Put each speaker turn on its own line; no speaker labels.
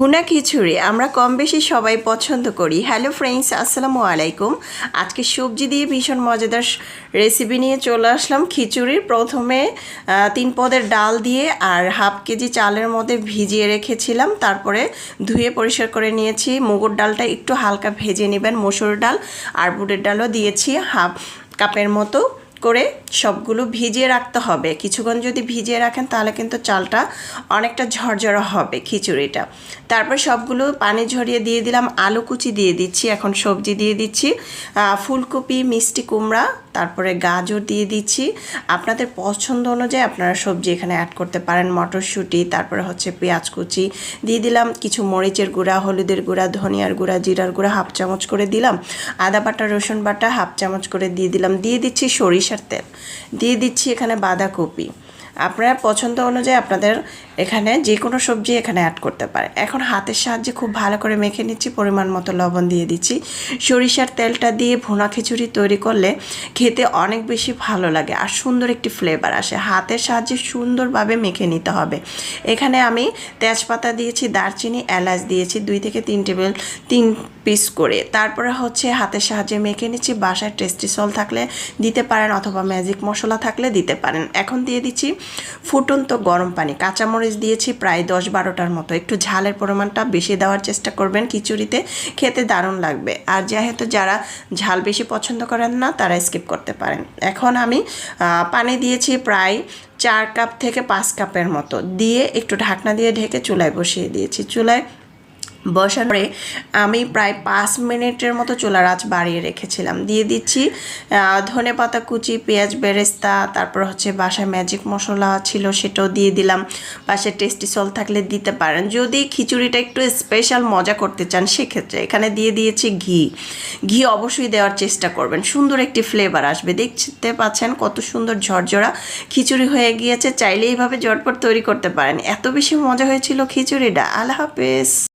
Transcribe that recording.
ভুনা খিচুড়ি, আমরা কম বেশি সবাই পছন্দ করি। হ্যালো ফ্রেন্ডস, আসসালামু আলাইকুম। আজকে সবজি দিয়ে ভীষণ মজাদার রেসিপি নিয়ে চলে আসলাম। খিচুড়ির প্রথমে তিন পদের ডাল দিয়ে আর হাফ কেজি চালের মধ্যে ভিজিয়ে রেখেছিলাম। তারপরে ধুয়ে পরিষ্কার করে নিয়েছি। মুগুর ডালটা একটু হালকা ভেজে নেবেন, মসুর ডাল। আর বুটের ডালও দিয়েছি হাফ কাপের মতো। করে সবগুলো ভিজিয়ে রাখতে হবে। কিছুক্ষণ যদি ভিজিয়ে রাখেন, তাহলে কিন্তু চালটা অনেকটা ঝরঝরা হবে খিচুড়িটা। তারপর সবগুলো পানি ঝরিয়ে দিয়ে দিলাম, আলু কুচি দিয়ে দিচ্ছি, এখন সবজি দিয়ে দিচ্ছি ফুলকপি, মিষ্টি কুমড়া, তারপরে গাজর দিয়ে দিচ্ছি। আপনাদের পছন্দ অনুযায়ী আপনারা সবজি এখানে অ্যাড করতে পারেন, মটরশুঁটি, তারপরে হচ্ছে পেঁয়াজ কুচি দিয়ে দিলাম, কিছু মরিচের গুঁড়া, হলুদের গুঁড়া, ধনিয়ার গুঁড়া, জিরার গুঁড়া, হাফ চামচ করে দিলাম। আদা বাটা, রসুন বাটা, হাফ চামচ করে দিয়ে দিলাম। দিয়ে দিচ্ছি সরিষার তেল। দিয়ে দিচ্ছি এখানে বাঁধাকপি। আপনারা পছন্দ অনুযায়ী আপনাদের এখানে যে কোনো সবজি এখানে অ্যাড করতে পারে। এখন হাতের সাহায্যে খুব ভালো করে মেখে নিচ্ছি, পরিমাণ মতো লবণ দিয়ে দিচ্ছি। সরিষার তেলটা দিয়ে ভুনা খিচুড়ি তৈরি করলে খেতে অনেক বেশি ভালো লাগে আর সুন্দর একটি ফ্লেভার আসে। হাতের সাহায্যে সুন্দরভাবে মেখে নিতে হবে। এখানে আমি তেজপাতা দিয়েছি, দারচিনি, এলাচ দিয়েছি, দুই থেকে তিন টেবিল, তিন পিস করে। তারপরে হচ্ছে হাতের সাহায্যে মেখে নিচ্ছি, বাসায় টেস্টি সল থাকলে দিতে পারেন অথবা ম্যাজিক মশলা থাকলে দিতে পারেন। এখন দিয়ে দিচ্ছি ফুটন্ত গরম পানি। কাঁচামরিচ দিয়েছি প্রায় দশ বারোটার মতো। একটু ঝালের পরিমাণটা বেশি দেওয়ার চেষ্টা করবেন। খিচুড়িতে খেতে দারুণ লাগবে। আর যেহেতু যারা ঝাল বেশি পছন্দ করেন না, তারা স্কিপ করতে পারেন। এখন আমি পানি দিয়েছি প্রায় চার কাপ থেকে পাঁচ কাপের মতো। দিয়ে একটু ঢাকনা দিয়ে ঢেকে চুলায় বসিয়ে দিয়েছি। চুলায় বসার পরে আমি প্রায় পাঁচ মিনিটের মতো চুলার আঁচ বাড়িয়ে রেখেছিলাম। দিয়ে দিচ্ছি ধনে পাতা কুচি, পেঁয়াজ বেরেস্তা, তারপর হচ্ছে বাসায় ম্যাজিক মশলা ছিল সেটাও দিয়ে দিলাম। বাসায় টেস্টি সল থাকলে দিতে পারেন। যদি খিচুড়িটা একটু স্পেশাল মজা করতে চান, সেক্ষেত্রে এখানে দিয়ে দিয়েছি ঘি। ঘি অবশ্যই দেওয়ার চেষ্টা করবেন। সুন্দর একটি ফ্লেভার আসবে। দেখতে পাচ্ছেন কত সুন্দর ঝরঝরা খিচুড়ি হয়ে গিয়েছে। চাইলে এইভাবে জটপট তৈরি করতে পারেন। এত বেশি মজা হয়েছিল খিচুড়িটা। আল্লাহ হাফেজ।